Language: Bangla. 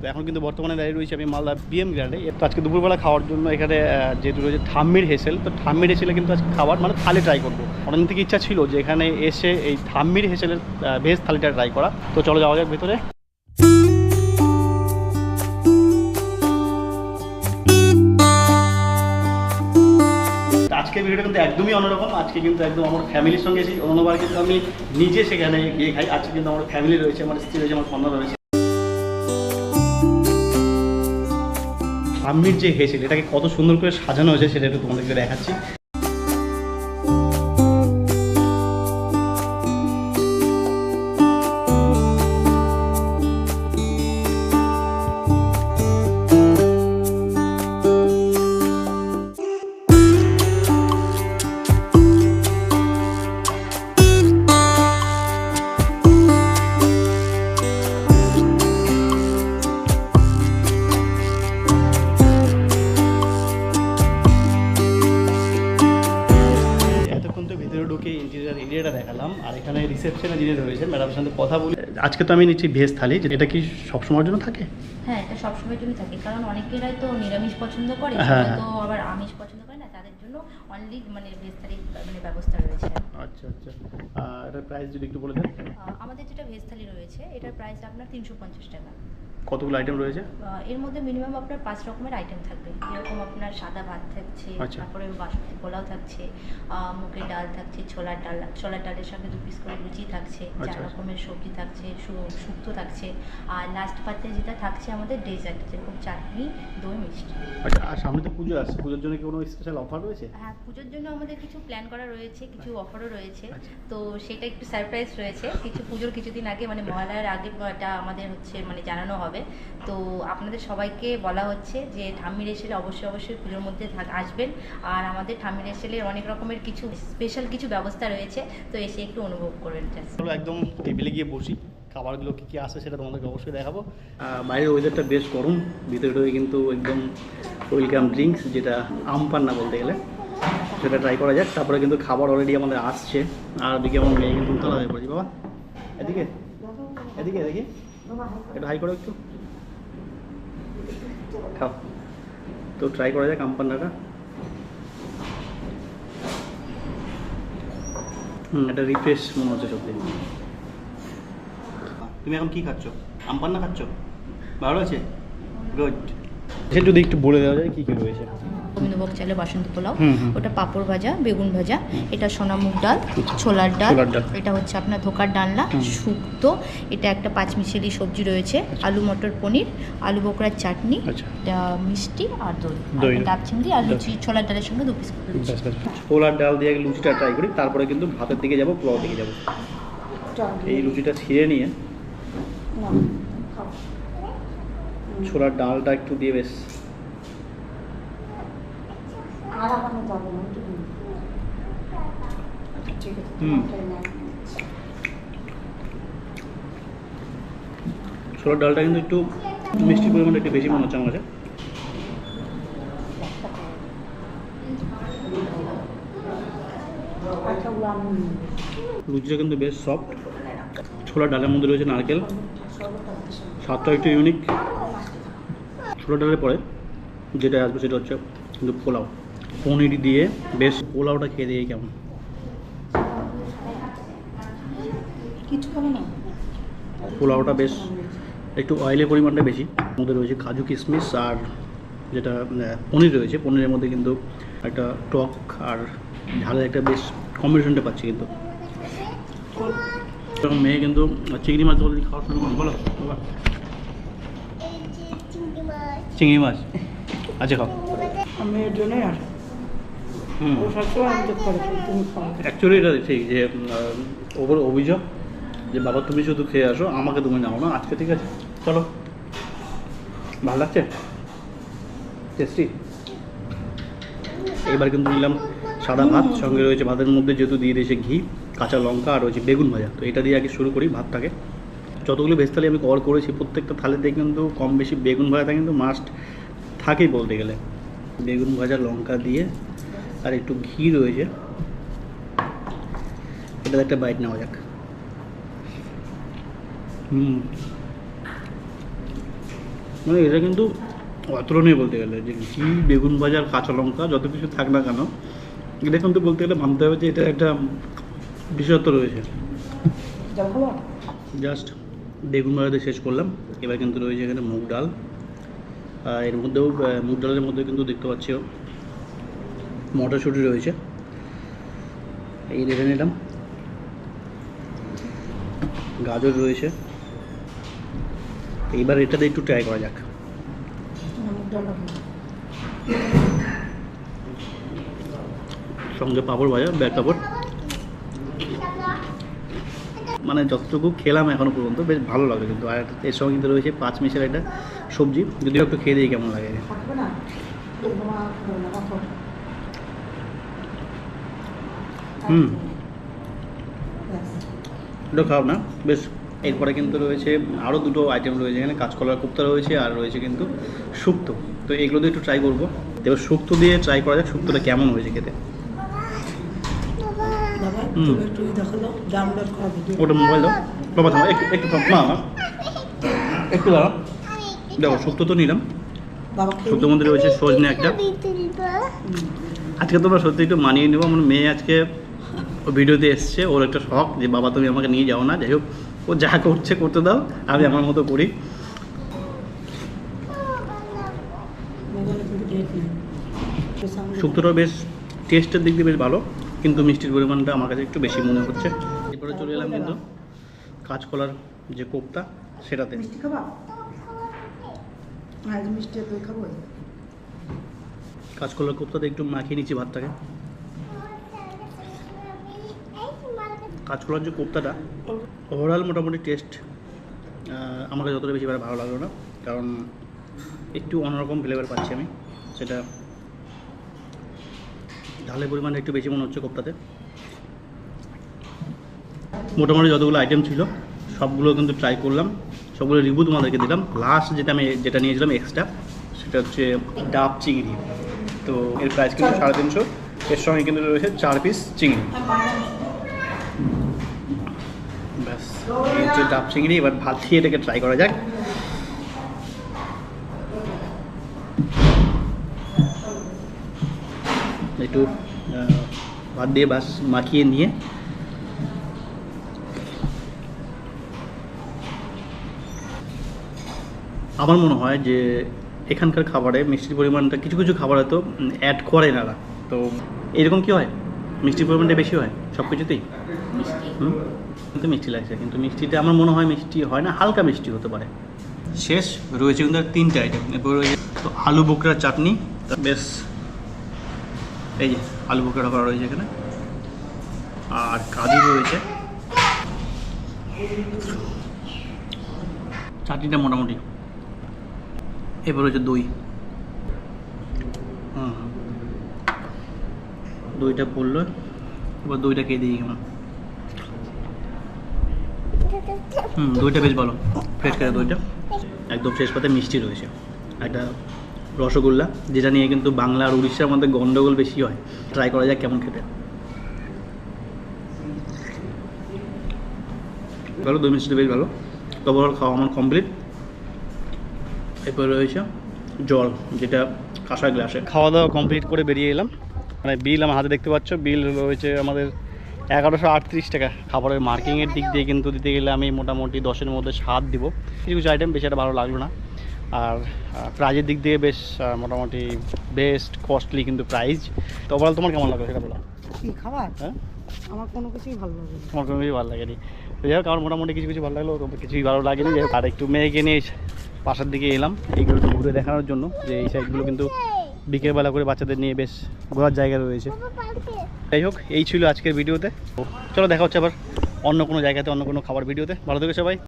তো এখন কিন্তু বর্তমানে দাঁড়িয়ে রয়েছে আমি মালদা বিএম গ্র্যান্ডে তো আজকে দুপুরবেলা খাওয়ার জন্য এখানে যেহেতু রয়েছে থাম্মির হেসেল, তো ঠাম্মির হেসেলে কিন্তু আজকে খাবার মানে থালি ট্রাই করব। অনেক থেকে ইচ্ছা ছিল যে এখানে এসে এই ঠাম্মির হেসেলের ভেজ থালিটা ট্রাই করা। তো চলো যাওয়া যাক ভেতরে। আজকের ভিডিওটা কিন্তু একদমই অন্যরকম। আজকে কিন্তু একদম আমার ফ্যামিলির সঙ্গে এসেছি। অন্যবার কিন্তু আমি নিজে সেখানে গিয়ে খাই। আজকে কিন্তু আমার ফ্যামিলি রয়েছে, আমার স্ত্রী রয়েছে, আমার সন্তান রয়েছে। আম্মির যে হেসেল এটাকে কত সুন্দর করে সাজানো হয়েছে সেটা একটু তোমাদেরকে দেখাচ্ছি। রিসেপশনে যিনি রয়েছেন ম্যাডামের সাথে কথা বলি। আজকে তো আমি নিচ্ছি ভেজ থালি এটা কি সবসময়ের জন্য থাকে? হ্যাঁ এটা সবসময়ের জন্য থাকে কারণ অনেকেরাই তো নিরামিষ পছন্দ করে হ্যাঁ, হ্যাঁ। তো আবার আমিষ পছন্দ করে না তাদের জন্য অনলি মানে ভেজ থালির মানে ব্যবস্থা রয়েছে। আচ্ছা আচ্ছা। আর প্রাইস যদি একটু বলে দেন। আমাদের যেটা ভেজ থালি রয়েছে এটার প্রাইস আপনার তিনশো পঞ্চাশ টাকা। কতগুলো আইটেম রয়েছে? এর মধ্যে মিনিমাম আপনার পাঁচ রকমের আইটেম থাকবে। যেরকম আপনার সাদা ভাত থাকছে আচ্ছা। তারপরে বাসন্তী পোলাও থাকছে মুগের ডাল থাকছে ছোলার ডাল ছোলার ডালের সঙ্গে দু পিস করে লুচি থাকছে চার আচ্ছা। রকমের সবজি থাকছে শুক্তো থাকছে আর লাস্ট পাতে যেটা থাকছে আমাদের ডেজার্ট যেরকম চাটনি দই মিষ্টি। আচ্ছা আর সামনে তো পুজো আসছে পুজোর জন্য কি কোনো স্পেশাল অফার রয়েছে? হ্যাঁ পুজোর জন্য আমাদের কিছু প্ল্যান করা রয়েছে কিছু অফারও রয়েছে। আচ্ছা। তো সেটা একটু সারপ্রাইজ রয়েছে। কিছু পুজোর কিছুদিন আগে মানে মহালয়ার আগে এটা আমাদের হচ্ছে মানে জানানো হবে। তো আপনাদের সবাইকে বলা হচ্ছে যে ঠাম্মি এসেলে অবশ্যই অবশ্যই পুজোর মধ্যে থাক- আসবেন। আর আমাদের ঠাম্মি এসেলের অনেক রকমের কিছু স্পেশাল কিছু ব্যবস্থা রয়েছে। তো এসে একটু অনুভব করবেন একদম টেবিলে গিয়ে বসি। খাবারগুলো কী কী আসে সেটা তোমাদেরকে অবশ্যই দেখাবো। বাইরের ওয়েদারটা বেশ গরম। ভিতরে ঢুকে কিন্তু একদম ওয়েলকাম ড্রিঙ্কস যেটা আম পান্না বলতে গেলে। সেটা ট্রাই করা যাক। তারপরে কিন্তু খাবার অলরেডি আমাদের আসছে। আর ওদিকে আমার মেয়ে কিন্তু উতলা হয়ে পড়েছি। বাবা এদিকে এদিকে দেখি। এটা হাই করো একটু। খাও। তো ট্রাই করা যাক আমপান্নাটা। হুম, এটা রিফ্রেশ মনে হচ্ছে সত্যি। তুমি এখন কি খাচ্ছ? আমপান্না খাচ্ছ? ভালো আছে? গুড সে যদি একটু বলে দেওয়া যায় কি কি রয়েছে? গোবিন্দভোগ চালের বাসন্তী পোলাও। ওটা পাঁপড় ভাজা বেগুন ভাজা এটা সোনা মুগ ডাল ছোলার ডাল। এটা হচ্ছে আপনার ধোকার ডালনা শুক্তো এটা একটা পাঁচমিশেলি সবজি রয়েছে আলু মটর পনির আলু বকরার চাটনি আচ্ছা। এটা মিষ্টি আর দই। ডাব চিংড়ি আর লুচি ছোলার ডালের সঙ্গে দু পিস ছোলার ডাল দিয়ে লুচিটা ট্রাই করি তারপরে কিন্তু ভাতের দিকে যাব পোলাও দিকে যাব। এই লুচিটা ছিঁড়ে নিয়ে ছোলার ডালটা একটু দিয়ে বেশ। হুম। ছোলার ডালটা কিন্তু একটু মিষ্টির পরিমাণটা একটু বেশি মনে হচ্ছে আমার কাছে। লুচিটা কিন্তু বেশ সফট ছোলার ডালের মধ্যে রয়েছে নারকেল। স্বাদটা একটু ইউনিক ছোলার ডালের পরে যেটা আসবে সেটা হচ্ছে কিন্তু পোলাও। পনির দিয়ে বেশ পোলাওটা খেয়ে দিয়ে কেমন। পোলাওটা বেশ একটু অয়েলের পরিমাণটা বেশি। মধ্যে রয়েছে কাজু কিশমিশ আর যেটা পনির রয়েছে। পনিরের মধ্যে কিন্তু একটা টক আর ঝালের একটা বেশ কম্বিনেশনটা পাচ্ছি কিন্তু। মেয়ে কিন্তু চিংড়ি মাছ বলে খাওয়া শুরু করুন বলো বাবা। চিংড়ি মাছ। আচ্ছা খাও। আমি এর জন্যই হুম। ও সবসময় আমি করে তুমি খাও। অ্যাকচুয়ালি এটা ঠিক যে ওপর অভিযোগ যে বাবা তুমি শুধু খেয়ে আসো আমাকে তুমি নাও না আজকে ঠিক আছে চলো। ভালো লাগছে? টেস্টি এবার কিন্তু নিলাম সাদা ভাত সঙ্গে রয়েছে ভাতের মধ্যে যেহেতু দিয়ে দিয়েছে ঘি কাঁচা লঙ্কা আর রয়েছে বেগুন ভাজা। তো এটা দিয়ে আগে শুরু করি ভাতটাকে। যতগুলো ভেজ থালি আমি কভার করেছি প্রত্যেকটা থালিতে কিন্তু কম বেশি বেগুন ভাজাটা কিন্তু মাস্ট থাকেই বলতে গেলে। বেগুন ভাজা লঙ্কা দিয়ে আর একটু ঘি রয়েছে। এটা একটা বাইট নেওয়া যাক। হুম। মানে এটা কিন্তু অতুলনীয় বলতে গেলে যে ঘি বেগুন ভাজার কাঁচা লঙ্কা যত কিছু থাক না কেন এটা কিন্তু বলতে গেলে মানতে হবে যে এটা একটা বিশেষত্ব রয়েছে। জাস্ট বেগুন ভাজাতে শেষ করলাম। এবার কিন্তু রয়েছে এখানে মুগ ডাল। এর মধ্যেও মুগ ডালের মধ্যে কিন্তু দেখতে পাচ্ছি, মটরশুঁটি রয়েছে। এই রেখে নিলাম। গাজর রয়েছে। এইবার এটাতে একটু ট্রাই করা যাক। সঙ্গে পাঁপড় ভাজা ব্যাগ পাঁপড়। মানে যতটুকু খেলাম এখনও পর্যন্ত, বেশ ভালো লাগে কিন্তু আর এর সঙ্গে কিন্তু রয়েছে পাঁচ মিশের একটা সবজি যদিও একটু খেয়ে দিই কেমন লাগে। হুম। এটা খারাপ না বেশ, এরপরে কিন্তু রয়েছে আরও দুটো আইটেম রয়েছে এখানে কাঁচকলার কোপ্তা রয়েছে আর রয়েছে কিন্তু শুক্তো তো এগুলো দিয়ে একটু ট্রাই করব এবার শুক্তো দিয়ে ট্রাই করা যাক শুক্তোটা কেমন হয়েছে খেতে। তুমি একটু ই ডাউনলোড করা ভিডিও ওটা মোবাইল দাও। বাবা থামো একটু একটু না। একটু দাঁড়াও। দেখো শুক্তো তো নিলাম। বাবা শুক্তোর মধ্যে রয়েছে সজনে একটা। আজকে তোমরা সত্যি একটু মানিয়ে নেব। আমার মেয়ে আজকে ও ভিডিওতে এসছে। ওর একটা শখ যে বাবা তুমি আমাকে নিয়ে যাও না। যাই হোক ও যা করছে করতে দাও। আমি আমার মতো করি। শুক্তোটা বেশ টেস্টের দিক দিয়ে বেশ ভালো। কিন্তু মিষ্টির পরিমাণটা আমার কাছে একটু বেশি মনে হচ্ছে। এরপরে চলে এলাম কিন্তু কাঁচকলার যে কোপ্তা সেটাতে। মিষ্টি খাবা? হ্যাঁ মিষ্টি দই খাব। কাঁচকলার কোপ্তাতে একটু মাখিয়ে নিচ্ছি ভাতটাকে। কাঁচকলার যে কোপ্তাটা ওভারঅল মোটামুটি টেস্ট আমার কাছে যতটা বেশি ভালো লাগল না। কারণ একটু অন্যরকম ফ্লেভার পাচ্ছি আমি। সেটা ঝালের পরিমাণটা একটু বেশি মনে হচ্ছে কোপ্তাতে। মোটামুটি যতগুলো আইটেম ছিল, সবগুলো কিন্তু ট্রাই করলাম। সবগুলো রিভিউ তোমাদেরকে দিলাম। লাস্ট যেটা আমি যেটা নিয়েছিলাম এক্সট্রা সেটা হচ্ছে ডাব চিংড়ি। তো এর প্রাইস কিন্তু সাড়ে তিনশো। এর সঙ্গে কিন্তু রয়েছে চার পিস চিংড়ি। ব্যাস, এই হচ্ছে ডাব চিংড়ি, এবার ভাত দিয়ে এটাকে ট্রাই করা যাক। একটু ভাত দিয়ে বাস মাখিয়ে নিয়ে। আমার মনে হয় যে এখানকার খাবারে মিষ্টির পরিমাণটা কিছু কিছু খাবারে তো অ্যাড করে না তো এরকম কি হয়? মিষ্টির পরিমাণটা বেশি হয় সব কিছুতেই? কিন্তু মিষ্টি লাগছে কিন্তু মিষ্টিটা আমার মনে হয় মিষ্টি হয় না হালকা মিষ্টি হতে পারে। শেষ রয়েছে কিন্তু তিনটে আইটেম এরপর রয়েছে তো আলু বোকরার চাটনি। বেশ এই যে আলু বোকরা করা রয়েছে এখানে। আর কাজু রয়েছে। চাটনিটা মোটামুটি। এরপর রয়েছে দই। হুম দইটা পড়ল। এবার দইটা খেয়ে দিই কেমন। হুম, দইটা বেশ ভালো। ফ্রেশ করে দইটা। একদম শেষ পাতে মিষ্টি রয়েছে। একটা রসগোল্লা, যেটা নিয়ে কিন্তু বাংলা আর উড়িষ্যার মধ্যে গন্ডগোল বেশি হয়। ট্রাই করা যাক কেমন খেতে। ভালো, দই মিষ্টিটা বেশ ভালো। ওভারঅল খাওয়া আমার কমপ্লিট এরপর রয়েছে জল, যেটা কাঁসা গ্লাসে। খাওয়া দাওয়া কমপ্লিট করে বেরিয়ে এলাম। মানে বিল আমার হাতে দেখতে পাচ্ছ, বিল রয়েছে আমাদের এগারোশো আটত্রিশ টাকা। খাবারের মার্কিংয়ের দিক দিয়ে কিন্তু দিতে গেলে আমি মোটামুটি দশের মধ্যে সাত দিব। কিছু কিছু আইটেম বেশি একটা ভালো লাগল না। আর প্রাইজের দিক দিয়ে বেশ মোটামুটি বেস্ট কস্টলি কিন্তু প্রাইজ তো ওভারঅল তোমার কেমন লাগল সেটা বলো? কি খাবার? হ্যাঁ? আমার কোনো কিছুই ভালো লাগে না। আমার কোনো কিছু ভালো লাগেনি। যাই হোক আমার মোটামুটি কিছু কিছু ভালো লাগল কিছুই ভালো লাগেনি। যাই হোক আর একটু মেয়েকে নিয়ে পাশের দিকে এলাম এইগুলো একটু ঘুরে দেখানোর জন্য যে এই সাইডগুলো কিন্তু বিকেলবেলা করে বাচ্চাদের নিয়ে বেশ ঘোরার জায়গা রয়েছে। যাই হোক এই ছিল আজকের ভিডিওতে। চলো দেখা হচ্ছে আবার অন্য কোনো জায়গাতে অন্য কোনো খাবার ভিডিওতে। ভালো থেকে সবাই।